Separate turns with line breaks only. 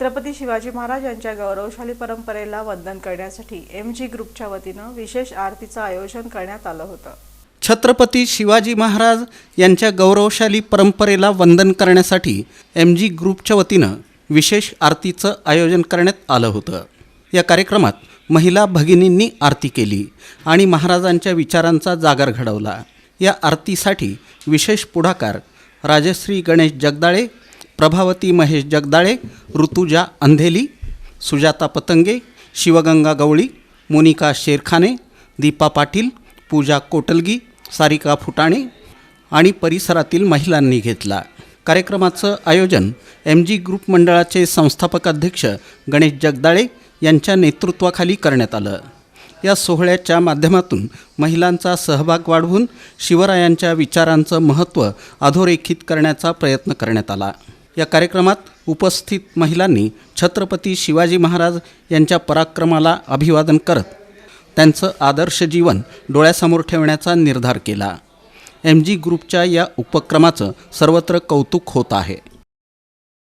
छत्रपती शिवाजी महाराज यांच्या गौरवशाली परंपरेला वंदन करण्यासाठी एम जी ग्रुपच्या वतीनं विशेष आरतीचं आयोजन करण्यात आलं होतं.
छत्रपती शिवाजी महाराज यांच्या गौरवशाली परंपरेला वंदन करण्यासाठी एम जी ग्रुपच्या वतीनं विशेष आरतीचं आयोजन करण्यात आलं होतं. या कार्यक्रमात महिला भगिनींनी आरती केली आणि महाराजांच्या विचारांचा जागर घडवला. या आरतीसाठी विशेष पुढाकार राजश्री गणेश जगदाळे प्रभावती महेश जगदाळे ऋतुजा अंधेली सुजाता पतंगे शिवगंगा गवळी मोनिका शेरखाने दीपा पाटील पूजा कोटलगी सारिका फुटाणे आणि परिसरातील महिलांनी घेतला. कार्यक्रमाचं आयोजन एम जी ग्रुप मंडळाचे संस्थापक अध्यक्ष गणेश जगदाळे यांच्या नेतृत्वाखाली करण्यात आलं. या सोहळ्याच्या माध्यमातून महिलांचा सहभाग वाढवून शिवरायांच्या विचारांचं महत्त्व अधोरेखित करण्याचा प्रयत्न करण्यात आला. या कार्यक्रमात उपस्थित महिलांनी छत्रपती शिवाजी महाराज यांच्या पराक्रमाला अभिवादन करत त्यांचं आदर्श जीवन डोळ्यासमोर ठेवण्याचा निर्धार केला. एम जी ग्रुपच्या या उपक्रमाचं सर्वत्र कौतुक होत आहे.